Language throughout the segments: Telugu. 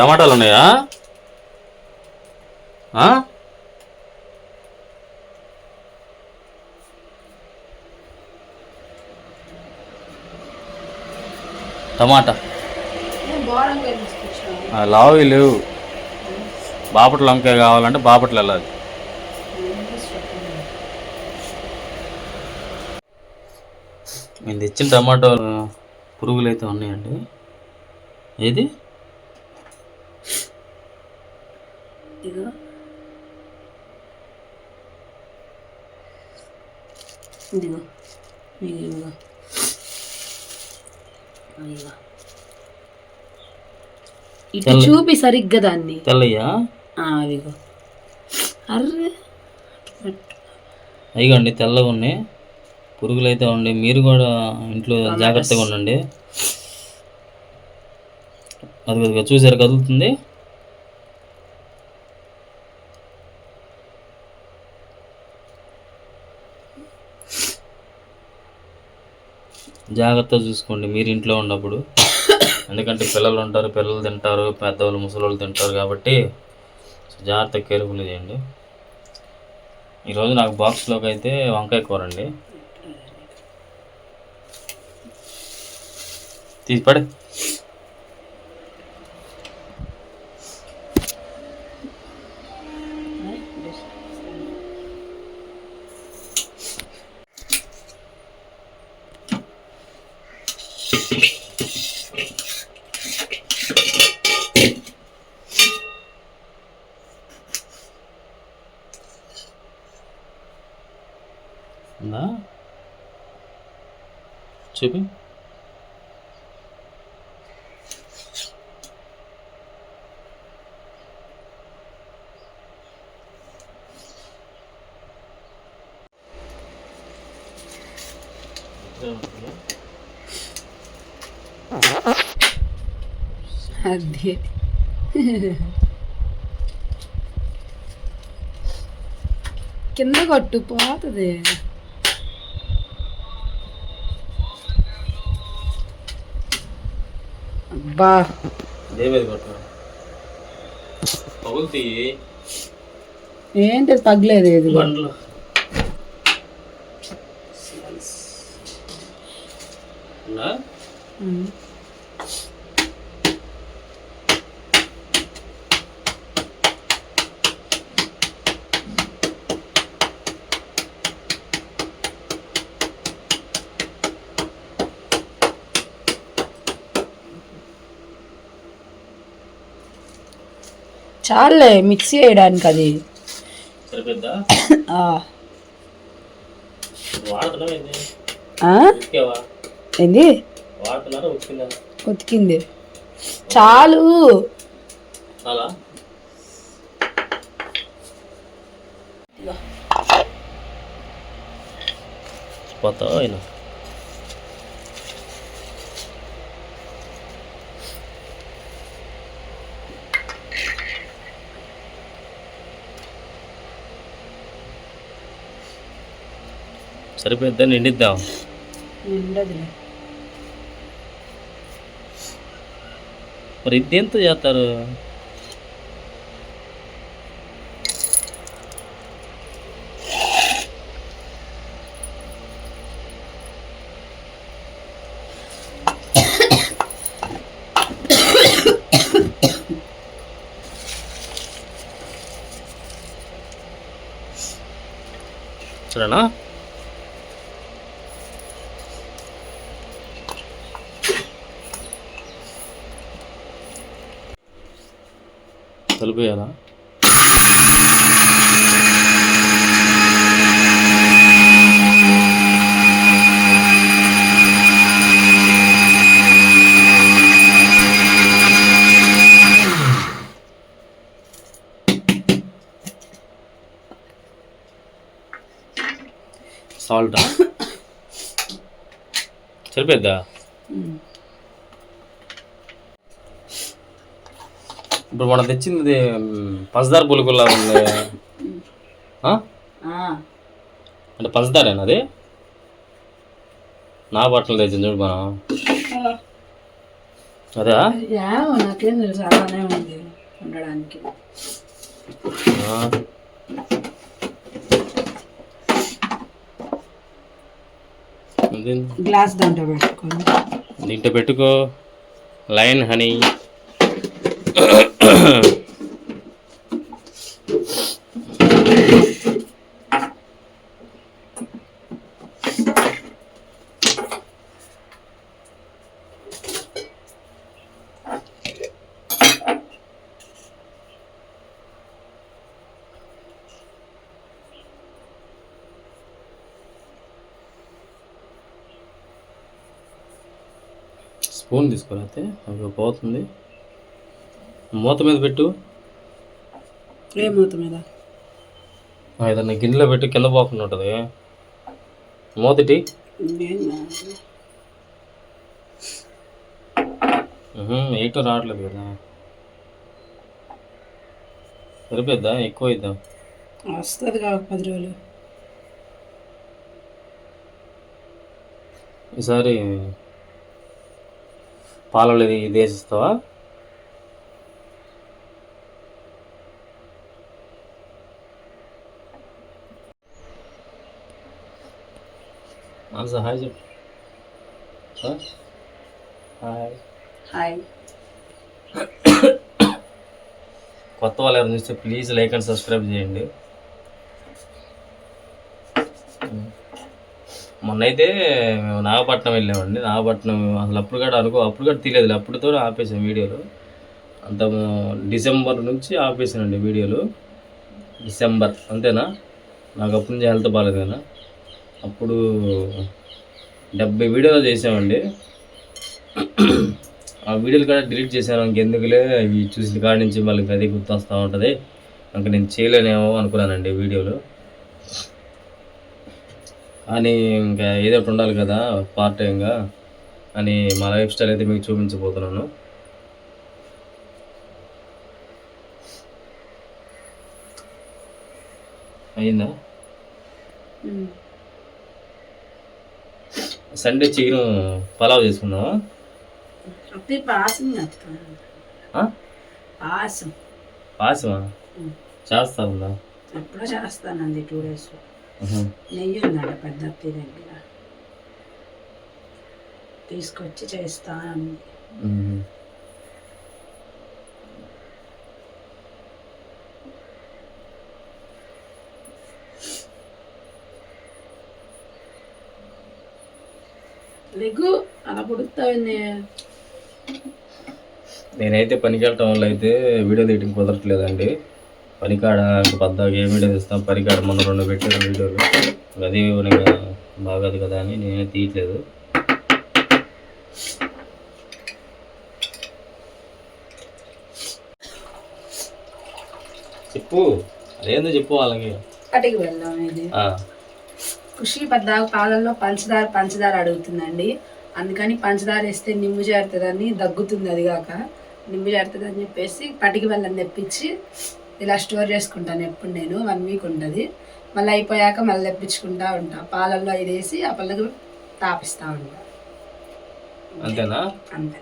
టమాటాలు ఉన్నాయా? టమాటా. లావువి లేవు బాపట్ల వంకాయ కావాలంటే బాపట్ల వెళ్ళాలి. నేను తెచ్చిన టమాటో పురుగులు అయితే ఉన్నాయండి. ఏది? ఇదిగో ఇదిగో ఇదిగో. ఇదిగో. ఇటు చూపి సరిగ్గా దాన్ని. తెల్లయ్యా అదిగో అర్రే. అయ్యండి తెల్లగా ఉన్నాయి. పురుగులు అయితే ఉండి మీరు కూడా ఇంట్లో జాగ్రత్తగా ఉండండి. అది అది చూసారు కదులుతుంది? జాగ్రత్తగా చూసుకోండి మీరు ఇంట్లో ఉన్నప్పుడు. ఎందుకంటే పిల్లలు ఉంటారు పిల్లలు తింటారు పెద్దవాళ్ళు ముసలోళ్ళు తింటారు కాబట్టి జాగ్రత్త జాగ్రత్తగా కేర్ఫుల్ చేయండి ఈరోజు నాకు బాక్స్లోకి అయితే వంకాయ కూర అండి. తీసి పడే. ఉందా చూపి అదే కింద కొట్టు పోతుంది అబ్బా దేవేది కొట్టు పగులుతీ ఏంటి తగ్గలేదు ఇది బండ్లు ఉందా? చాలే మిక్సీ వేయడానికి అది. ఏంది? ఉతికిందా? చాలు. చాలా పోతా ఆయన సరిపోద్దా నిండిద్దాం? ఉండదులే మరి ఇది ఎంత చేస్తారు? సరేనా? కలిపేయాలా సాల్టా? సరిపోద్దా ఇప్పుడు మనం తెచ్చింది మ్, పంచదార పులుకుల్లా ఉంది? అంటే పంచదారేనా అది? నా బట్టలు తెచ్చింది చూడు మనం. అదా? ఏమో నాకేం తెలుసు అలానే ఉంది ఉండడానికి. ఆ. ఇదేంది? గ్లాస్ దాంట్లో పెట్టుకోండి దీంట్లో పెట్టుకో. Line honey. స్పూన్ తీసుకురాతే అవి పోతుంది. మూత మీద పెట్టు. ఏ మూత మీద? ఏదన్నా గిన్నెలో పెట్టి కింద పోకుండా ఉంటుంది. మూతటి ఎయిట్ రావట్లేదు కదా. సరిపోద్దా ఎక్కువ అయిద్దాం వస్తుంది కాక పది రోజులు. ఈసారి పాలలో వేసిస్తావా హాయ్ చెప్పు? హాయ్ హాయ్ కొత్త వాళ్ళు ఎవరు చూస్తే ప్లీజ్ లైక్ అండ్ సబ్స్క్రైబ్ చేయండి. మొన్నైతే మేము నాగపట్నం వెళ్ళామండి. నాగపట్నం అసలు అప్పుడు కూడా అనుకో అప్పుడు కూడా తెలియదు అప్పుడుతో ఆపేసాం వీడియోలు. అంత డిసెంబర్ నుంచి ఆపేసానండి వీడియోలు. డిసెంబర్ అంతేనా? నాకు అప్పటి నుంచి హెల్త్ బాగాలేదు కదా అప్పుడు డెబ్బై వీడియోలు చేసామండి. ఆ వీడియోలు కూడా డిలీట్ చేశాను. ఇంకెందుకులే ఇవి చూసిన కాడి నుంచి మళ్ళీ అదే గుర్తొస్తూ ఉంటుంది. ఇంకా నేను చేయలేనేమో అనుకున్నానండి వీడియోలు. అని ఇంకా ఏదో ఒకటి ఉండాలి కదా పార్ట్ టైంగా అని మా లైఫ్ స్టైల్ అయితే మీకు చూపించబోతున్నాను. అయిందా సండే చికెన్ పలావ్ చేసుకుందామా? పాసం పాసమా. చేస్తా ఉందా? ఎప్పుడో చేస్తానండి టూ డేస్. నెయ్యి ఉందంట పెద్ద అత్తి దగ్గర. తీసుకొచ్చి చేస్తా ఉహు. లెగ్గు అలా పుడుతుంది. నేనైతే పనికి వెళ్ళటం వల్ల అయితే వీడియో తీయటం కుదరట్లేదండి. పనికాడ ఇంక పద్దాక ఏ వీడియో తీస్తాం పనికాడ మొన్న రెండు పెట్టారు వీడియోలు. అది ఇంకా బాగోదు కదా అని నేనే తీయట్లేదు. చెప్పు అదేందో చెప్పు వాళ్ళకి. అటుకి వెళ్దాం ఇది. ఆ, ఖుషి పద్దాక పాలల్లో పంచదార పంచదార అడుగుతుందండి. అందుకని పంచదార వేస్తే నిమ్ము చేరుతుందని దగ్గుతుంది అది కాక. నిమ్ము చేరుతుంది అని చెప్పేసి పటికి వెళ్ళని తెప్పించి ఇలా స్టోర్ చేసుకుంటాను ఎప్పుడు నేను వన్ వీక్ ఉంటుంది. మళ్ళీ అయిపోయాక మళ్ళీ తెప్పించుకుంటా ఉంటా. పాలల్లో ఇది వేసి ఆ పళ్ళకి తాపిస్తూ ఉంటా. అంతేనా? అంతే.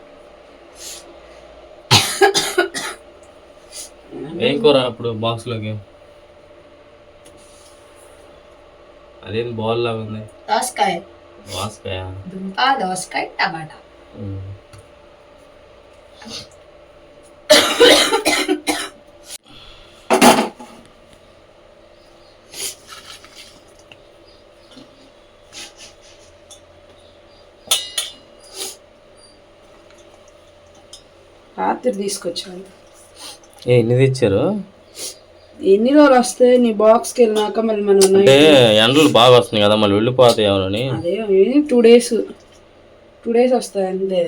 ఏం కూర అప్పుడు బాక్స్లోకి అదేం బాల్ లాగా ఉంది? దోసకాయ. వాస్కాయ దుంప దోసకాయ టమాటా. రాత్రి తీసుకొచ్చాను. ఏ ఎన్ని తెచ్చారు? ఎన్ని రోజులు వస్తాయి? నీ బాక్స్కి వెళ్ళినాక మళ్ళీ మనం అంటే ఎండలు బాగా వస్తున్నాయి కదా మళ్ళీ వెళ్ళిపోతాయి ఏమని అదే టూ డేస్ టూ డేస్ వస్తాయి అంతే.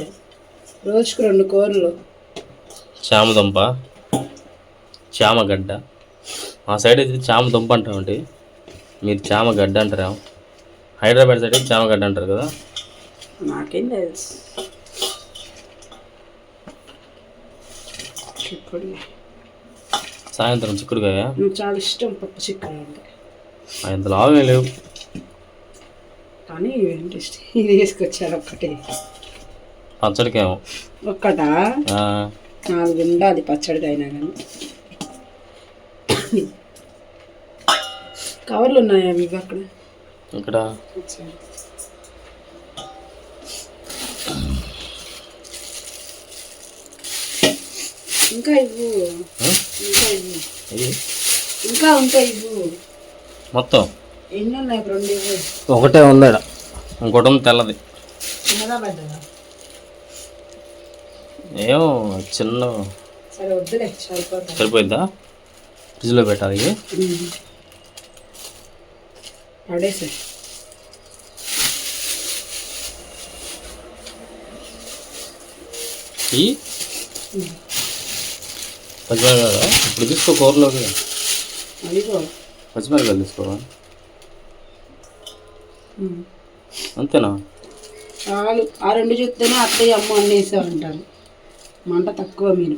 రోజుకు రెండు కూరలు. చామదుంప చామగడ్డ. మా సైడ్ అయితే చామదుంప అంటామండి మీరు చామగడ్డ అంటారా? హైదరాబాద్ సైడ్ చామగడ్డ అంటారు కదా? నాకేం తెలుసు. చిక్కుడు సాయంత్రం చిక్కుడుకాయ చాలా ఇష్టం పప్పు చిక్కుడు అంటే. అంత లాభమే లేవు. కానీ ఏంటి ఇది తీసుకొచ్చారు ఒక్కటే. పచ్చడికేమో. ఒక్కటా? నాలుగు ఉండాలి పచ్చడికి అయినా కానీ. కవర్లు ఉన్నాయా ఇవి అక్కడ? ఇక్కడ. ఇంకా ఇవ్వు? ఇంకా ఇవ్వు. ఇంకా ఉంటాయి ఇవ్వు. మొత్తం? ఎన్ని ఉన్నాయి రెండు ఇవ్వు. ఒకటే ఉంది. ఇంకోటి ఉంది తెల్లది. చిన్నదా పెద్దదా? ఏమో చిన్న సరే వద్దులే సరిపోతా సరిపోయిందా? ఫ్రిడ్జ్లో పెట్టాలి ఈ? పచ్చిమిరపకాయలు? ఇప్పుడు తీసుకో కూరలోకి. పచ్చిమిరపకాయలు తీసుకోవా? ఉమ్. అంతేనా? చాలు. ఆ రెండు చూస్తేనే అత్తయ్య అమ్మ అన్నేసావు అంటారు మంట తక్కువ మీరు.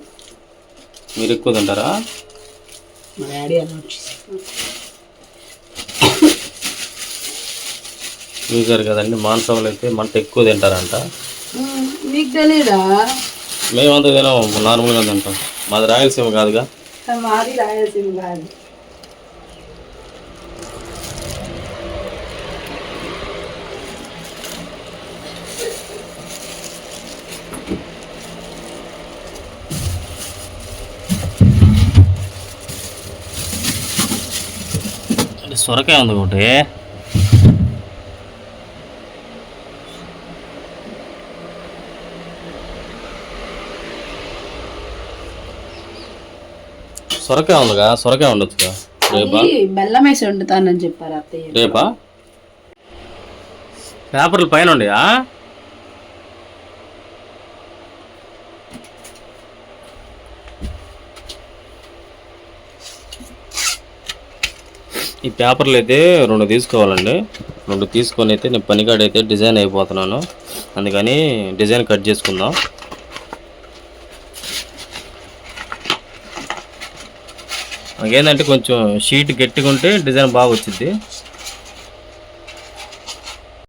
మీరు ఎక్కువ తింటారా? మా డాడీ అలా చూసారు కదండి మాంసంలో అయితే మంట ఎక్కువ తింటారంట. మీకు తెలీదా? మేమంతా తినాం నార్మల్గా తింటాం. మాది రాయలసీమ కాదుగా? మాది రాయలసీమ కాదు. అంటే సొరకాయ ఉంది ఒకటి. సొరకాయ ఉందిగా సొరకాయ ఉండొచ్చుగా రేపా? బెల్లం వేసి వండుతానని చెప్పారు అత్తయ్య. రేపా? పేపర్లు పైన ఉండయా? ఈ పేపర్లు అయితే రెండు తీసుకోవాలండి. రెండు తీసుకొని అయితే నేను పనికాడైతే డిజైన్ అయిపోతున్నాను. అందుకని డిజైన్ కట్ చేసుకుందాం. ఏంటంటే కొంచెం షీట్ గట్టిగా ఉంటే డిజైన్ బాగా వచ్చింది